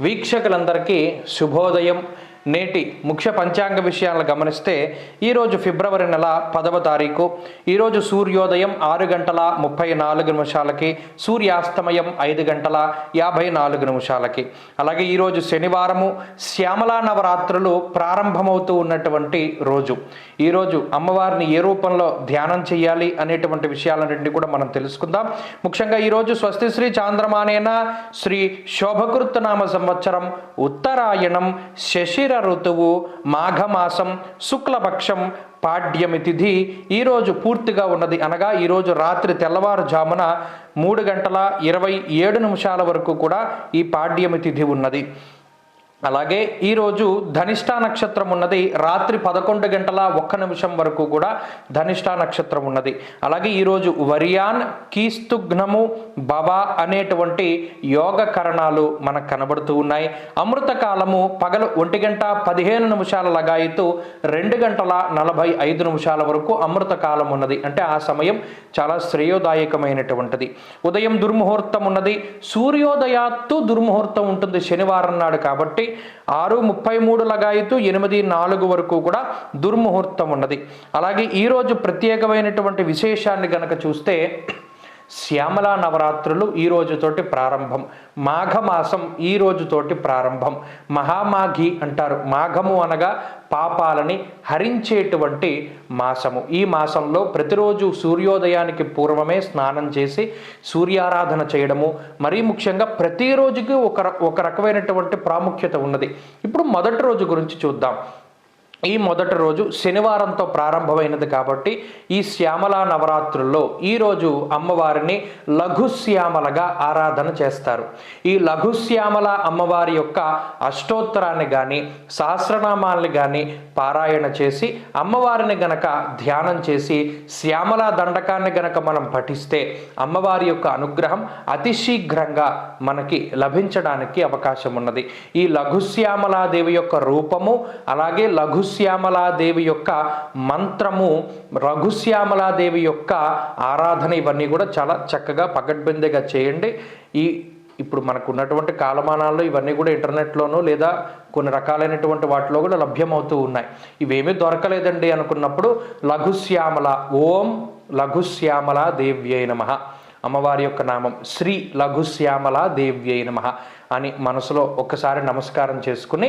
వీక్షకులందరికీ శుభోదయం. నేటి ముఖ్య పంచాంగ విషయాలను గమనిస్తే ఈరోజు ఫిబ్రవరి నెల పదవ తారీఖు. ఈరోజు సూర్యోదయం ఆరు గంటల ముప్పై నాలుగు నిమిషాలకి సూర్యాస్తమయం ఐదు గంటల యాభై నాలుగు నిమిషాలకి. అలాగే ఈరోజు శనివారము శ్యామలా నవరాత్రులు ప్రారంభమవుతూ ఉన్నటువంటి రోజు. ఈరోజు అమ్మవారిని ఏ రూపంలో ధ్యానం చేయాలి అనేటువంటి విషయాలన్నింటినీ కూడా మనం తెలుసుకుందాం. ముఖ్యంగా ఈరోజు స్వస్తి శ్రీ చాంద్రమానేన శ్రీ శోభకృత్ నామ సంవత్సరం ఉత్తరాయణం శశిర ఋతువు మాఘమాసం శుక్లపక్షం పాడ్యమి తిథి ఈరోజు పూర్తిగా ఉన్నది. అనగా ఈరోజు రాత్రి తెల్లవారుజామున మూడు గంటల ఇరవై ఏడు నిమిషాల వరకు కూడా ఈ పాడ్యమి తిథి ఉన్నది. అలాగే ఈరోజు ధనిష్టా నక్షత్రం ఉన్నది. రాత్రి పదకొండు గంటల ఒక్క నిమిషం వరకు కూడా ధనిష్టా నక్షత్రం ఉన్నది. అలాగే ఈరోజు వరియాన్ కీస్తుఘ్నము భవ అనేటువంటి యోగ కరణాలు మనకు కనబడుతూ ఉన్నాయి. అమృత కాలము పగలు ఒంటి గంట పదిహేను నిమిషాల లగాయితూ రెండు గంటల నలభై ఐదు నిమిషాల వరకు అమృత కాలం ఉన్నది. అంటే ఆ సమయం చాలా శ్రేయోదాయకమైనటువంటిది. ఉదయం దుర్ముహూర్తం ఉన్నది. సూర్యోదయాత్తు దుర్ముహూర్తం ఉంటుంది శనివారం నాడు కాబట్టి ఆరు ముప్పై మూడు లగాయితు ఎనిమిది నాలుగు వరకు కూడా దుర్ముహూర్తం ఉన్నది. అలాగే ఈరోజు ప్రత్యేకమైనటువంటి విశేషాన్ని గనక చూస్తే శ్యామలా నవరాత్రులు ఈ రోజుతోటి ప్రారంభం. మాఘమాసం ఈ రోజుతోటి ప్రారంభం. మహామాఘి అంటారు. మాఘము అనగా పాపాలని హరించేటువంటి మాసము. ఈ మాసంలో ప్రతిరోజు సూర్యోదయానికి పూర్వమే స్నానం చేసి సూర్యారాధన చేయడము. మరీ ముఖ్యంగా ప్రతిరోజుకి ఒక ఒక రకమైనటువంటి ప్రాముఖ్యత ఉన్నది. ఇప్పుడు మొదటి రోజు గురించి చూద్దాం. ఈ మొదటి రోజు శనివారంతో ప్రారంభమైనది కాబట్టి ఈ శ్యామలా నవరాత్రుల్లో ఈరోజు అమ్మవారిని లఘుశ్యామలగా ఆరాధన చేస్తారు. ఈ లఘుశ్యామల అమ్మవారి యొక్క అష్టోత్తరాన్ని కానీ సహస్రనామాల్ని కానీ పారాయణ చేసి అమ్మవారిని గనక ధ్యానం చేసి శ్యామల దండకాన్ని గనక మనం పఠిస్తే అమ్మవారి యొక్క అనుగ్రహం అతి శీఘ్రంగా మనకి లభించడానికి అవకాశం ఉన్నది ఈ లఘుశ్యామలాదేవి యొక్క రూపము అలాగే లఘు రఘుశ్యామలాదేవి యొక్క మంత్రము రఘుశ్యామలాదేవి యొక్క ఆరాధన ఇవన్నీ కూడా చాలా చక్కగా పగడ్బందీగా చేయండి. ఈ ఇప్పుడు మనకు ఉన్నటువంటి కాలమానాల్లో ఇవన్నీ కూడా ఇంటర్నెట్లోనూ లేదా కొన్ని రకాలైనటువంటి వాటిలో కూడా లభ్యమవుతూ ఉన్నాయి. ఇవేమీ దొరకలేదండి అనుకున్నప్పుడు లఘుశ్యామల ఓం లఘుశ్యామల దేవ్యై నమః. అమ్మవారి యొక్క నామం శ్రీ లఘుశ్యామల దేవ్యై నమ అని మనసులో ఒక్కసారి నమస్కారం చేసుకుని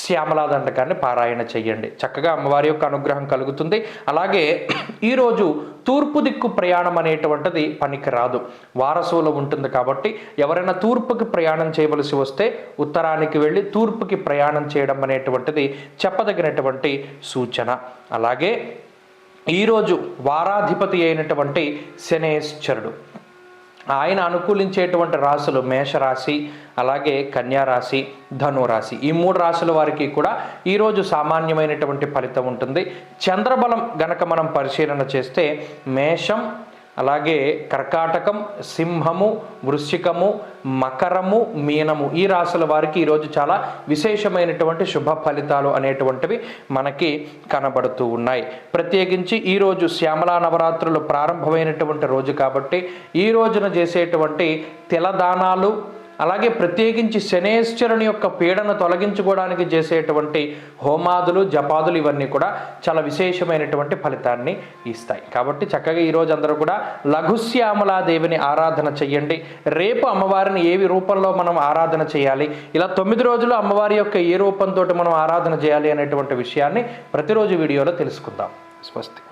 శ్యామలా దండకాన్ని పారాయణ చెయ్యండి. చక్కగా అమ్మవారి యొక్క అనుగ్రహం కలుగుతుంది. అలాగే ఈరోజు తూర్పు దిక్కు ప్రయాణం అనేటువంటిది పనికి రాదు వారసులో ఉంటుంది కాబట్టి ఎవరైనా తూర్పుకి ప్రయాణం చేయవలసి వస్తే ఉత్తరానికి వెళ్ళి తూర్పుకి ప్రయాణం చేయడం అనేటువంటిది చెప్పదగినటువంటి సూచన. అలాగే ఈరోజు వారాధిపతి అయినటువంటి శనేశ్వరుడు. ఆయన అనుకూలించేటువంటి రాశులు మేషరాశి అలాగే కన్యారాశి ధనురాశి. ఈ మూడు రాశుల వారికి కూడా ఈరోజు సామాన్యమైనటువంటి ఫలితం ఉంటుంది. చంద్రబలం గనక మనం పరిశీలన చేస్తే మేషం అలాగే కర్కాటకం సింహము వృశ్చికము మకరము మీనము ఈ రాశుల వారికి ఈరోజు చాలా విశేషమైనటువంటి శుభ ఫలితాలు అనేటువంటివి మనకి కనబడుతూ ఉన్నాయి. ప్రత్యేకించి ఈరోజు శ్యామలా నవరాత్రులు ప్రారంభమైనటువంటి రోజు కాబట్టి ఈ రోజున చేసేటువంటి తిలదానాలు అలాగే ప్రత్యేకించి శనేశ్వరుని యొక్క పీడను తొలగించుకోవడానికి చేసేటువంటి హోమాదులు జపాదులు ఇవన్నీ కూడా చాలా విశేషమైనటువంటి ఫలితాన్ని ఇస్తాయి. కాబట్టి చక్కగా ఈరోజు అందరూ కూడా లఘుశ్యామలాదేవిని ఆరాధన చెయ్యండి. రేపు అమ్మవారిని ఏవి రూపంలో మనం ఆరాధన చేయాలి? ఇలా తొమ్మిది రోజులు అమ్మవారి యొక్క ఏ రూపంతో మనం ఆరాధన చేయాలి అనేటువంటి విషయాన్ని ప్రతిరోజు వీడియోలో తెలుసుకుందాం. స్వస్తి.